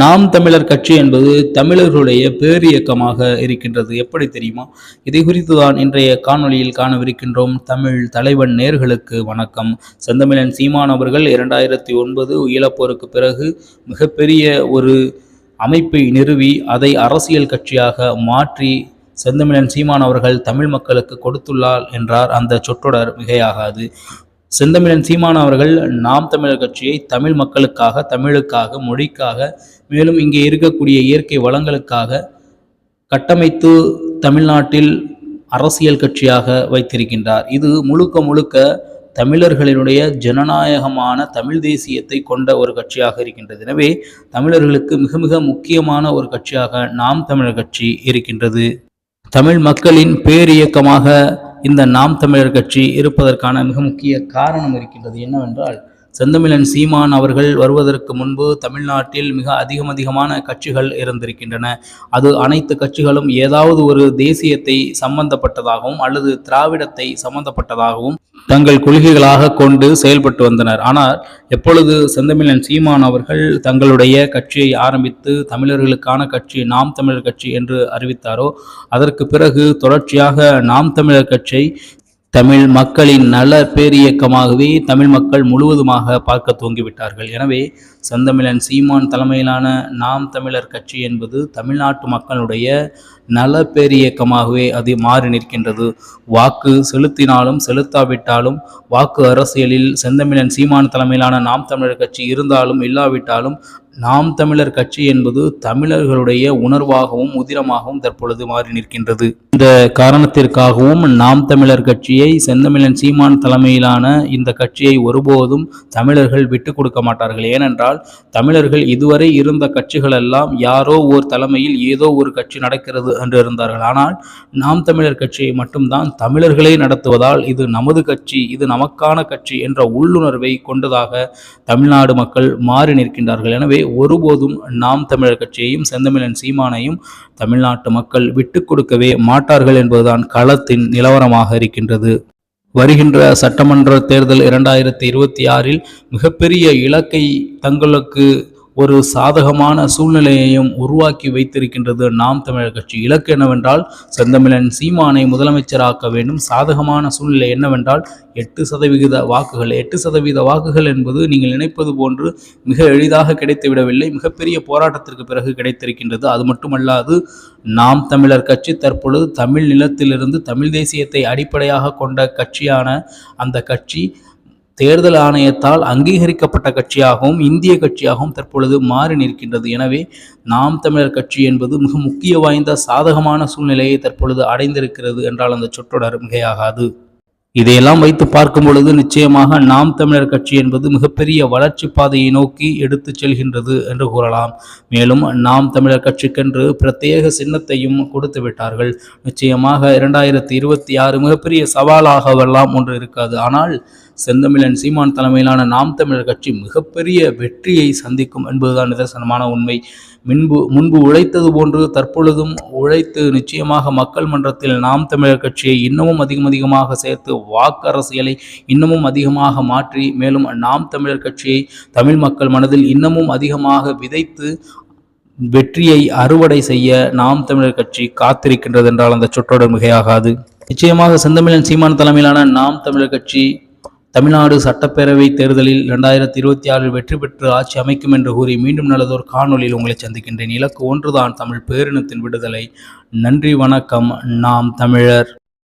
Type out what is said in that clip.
நாம் தமிழர் கட்சி என்பது தமிழர்களுடைய பேரியக்கமாக இருக்கின்றது. எப்படி தெரியுமா? இதை குறித்து தான் இன்றைய காணொளியில் காணவிருக்கின்றோம் தமிழ் தலைவன் நேர்களுக்கு வணக்கம். செந்தமிழன் சீமான் அவர்கள் இரண்டாயிரத்தி ஒன்பது ஈழப்போருக்கு பிறகு மிகப்பெரிய ஒரு அமைப்பை நிறுவி அதை அரசியல் கட்சியாக மாற்றி செந்தமிழன் சீமான் அவர்கள் தமிழ் மக்களுக்கு கொடுத்துள்ளார் என்றார். அந்த சொற்றொடர் மிகையாகாது. செந்தமிழன் சீமான் அவர்கள் நாம் தமிழர் கட்சியை தமிழ் மக்களுக்காக தமிழுக்காக மொழிக்காக மேலும் இங்கே இருக்கக்கூடிய இயற்கை வளங்களுக்காக கட்டமைத்து தமிழ்நாட்டில் அரசியல் கட்சியாக வைத்திருக்கின்றார். இது முழுக்க முழுக்க தமிழர்களினுடைய ஜனநாயகமான தமிழ் தேசியத்தை கொண்ட ஒரு கட்சியாக இருக்கின்றது. எனவே தமிழர்களுக்கு மிக மிக முக்கியமான ஒரு கட்சியாக நாம் தமிழர் கட்சி இருக்கின்றது. தமிழ் மக்களின் பேரியக்கமாக இந்த நாம் தமிழர் கட்சி இருப்பதற்கான மிக முக்கிய காரணம் இருக்கின்றது என்னவென்றால் செந்தமிழன் சீமான் அவர்கள் வருவதற்கு முன்பு தமிழ்நாட்டில் மிக அதிகம் அதிகமான கட்சிகள் இருந்திருக்கின்றன. அது அனைத்து கட்சிகளும் ஏதாவது ஒரு தேசியத்தை சம்பந்தப்பட்டதாகவும் அல்லது திராவிடத்தை சம்பந்தப்பட்டதாகவும் தங்கள் கொள்கைகளாக கொண்டு செயல்பட்டு வந்தனர். ஆனால் எப்பொழுது செந்தமிழன் சீமான் அவர்கள் தங்களுடைய கட்சியை ஆரம்பித்து தமிழர்களுக்கான கட்சி நாம் தமிழர் கட்சி என்று அறிவித்தாரோ அதற்கு பிறகு தொடர்ச்சியாக நாம் தமிழர் கட்சியை தமிழ் மக்களின் நல பேரியக்கமாகவே தமிழ் மக்கள் முழுவதுமாக பார்க்க துவங்கிவிட்டார்கள். எனவே செந்தமிழன் சீமான் தலைமையிலான நாம் தமிழர் கட்சி என்பது தமிழ்நாட்டு மக்களுடைய நல பேரியக்கமாகவே அது மாறி நிற்கின்றது. வாக்கு செலுத்தினாலும் செலுத்தாவிட்டாலும் வாக்கு அரசியலில் செந்தமிழன் சீமான் தலைமையிலான நாம் தமிழர் கட்சி இருந்தாலும் இல்லாவிட்டாலும் நாம் தமிழர் கட்சி என்பது தமிழர்களுடைய உணர்வாகவும் உதிரமாகவும் தற்பொழுது மாறி நிற்கின்றது. இந்த காரணத்திற்காகவும் நாம் தமிழர் கட்சியை செந்தமிழன் சீமான் தலைமையிலான இந்த கட்சியை ஒருபோதும் தமிழர்கள் விட்டு கொடுக்க மாட்டார்கள். ஏனென்றால் தமிழர்கள் இதுவரை இருந்த கட்சிகள் எல்லாம் யாரோ ஓர் தலைமையில் ஏதோ ஒரு கட்சி நடக்கிறது என்று இருந்தார்கள். ஆனால் நாம் தமிழர் கட்சியை மட்டும்தான் தமிழர்களே நடத்துவதால் இது நமது கட்சி இது நமக்கான கட்சி என்ற உள்ளுணர்வை கொண்டதாக தமிழ்நாடு மக்கள் மாறி நிற்கின்றார்கள். எனவே ஒருபோதும் நாம் தமிழர் கட்சியையும் செந்தமிழன் சீமானையும் தமிழ்நாட்டு மக்கள் விட்டு கொடுக்கவே மாட்டார்கள் என்பதுதான் களத்தின் நிலவரமாக இருக்கின்றது. வருகின்ற சட்டமன்ற தேர்தல் இரண்டாயிரத்தி இருபத்தி ஆறில் மிகப்பெரிய இலக்கை தங்களுக்கு ஒரு சாதகமான சூழ்நிலையையும் உருவாக்கி வைத்திருக்கின்றது நாம் தமிழர் கட்சி. இலக்கு என்னவென்றால் செந்தமிழன் சீமானை முதலமைச்சராக்க வேண்டும். சாதகமான சூழ்நிலை என்னவென்றால் எட்டு சதவிகித வாக்குகள். எட்டு சதவீத வாக்குகள் என்பது நீங்கள் நினைப்பது போன்று மிக எளிதாக கிடைத்துவிடவில்லை. மிகப்பெரிய போராட்டத்திற்கு பிறகு கிடைத்திருக்கின்றது. அது மட்டுமல்லாது நாம் தமிழர் கட்சி தற்பொழுது தமிழ் நிலத்திலிருந்து தமிழ் தேசியத்தை அடிப்படையாக கொண்ட கட்சியான அந்த கட்சி தேர்தல் ஆணையத்தால் அங்கீகரிக்கப்பட்ட கட்சியாகவும் இந்திய கட்சியாகவும் தற்பொழுது மாறி நிற்கின்றது. எனவே நாம் தமிழர் கட்சி என்பது மிக முக்கிய வாய்ந்த சாதகமான சூழ்நிலையை தற்பொழுது அடைந்திருக்கிறது என்றால் அந்த சொற்றொடர் மிகையாகாது. இதையெல்லாம் வைத்து பார்க்கும் பொழுது நிச்சயமாக நாம் தமிழர் கட்சி என்பது மிகப்பெரிய வளர்ச்சி பாதையை நோக்கி எடுத்து செல்கின்றது என்று கூறலாம். மேலும் நாம் தமிழர் கட்சிக்கென்று பிரத்யேக சின்னத்தையும் கொடுத்து விட்டார்கள். நிச்சயமாக இரண்டாயிரத்தி இருபத்தி ஆறு மிகப்பெரிய சவாலாகவெல்லாம் ஒன்று இருக்காது. ஆனால் செந்தமிழன் சீமான் தலைமையிலான நாம் தமிழர் கட்சி மிகப்பெரிய வெற்றியை சந்திக்கும் என்பதுதான் நிதர்சனமான உண்மை. முன்பு முன்பு உழைத்தது போன்று தற்பொழுதும் உழைத்து நிச்சயமாக மக்கள் மன்றத்தில் நாம் தமிழர் கட்சியை இன்னமும் அதிகம் அதிகமாக சேர்த்து வாக்கு அரசியலை இன்னமும் அதிகமாக மாற்றி மேலும் நாம் தமிழர் கட்சியை தமிழ் மக்கள் மனதில் இன்னமும் அதிகமாக விதைத்து வெற்றியை அறுவடை செய்ய நாம் தமிழர் கட்சி காத்திருக்கின்றது என்றால் அந்த சொற்றொடர் மிகையாகாது. நிச்சயமாக செந்தமிழன் சீமான் தலைமையிலான நாம் தமிழர் கட்சி தமிழ்நாடு சட்டப்பேரவை தேர்தலில் இரண்டாயிரத்தி இருபத்தி ஆறில் வெற்றி பெற்று ஆட்சி அமைக்கும் என்று கூறி மீண்டும் நல்லதொரு காணொலியில் உங்களை சந்திக்கின்றேன். இலக்கு ஒன்றுதான் தமிழ் பேரினத்தின் விடுதலை. நன்றி வணக்கம். நாம் தமிழர்.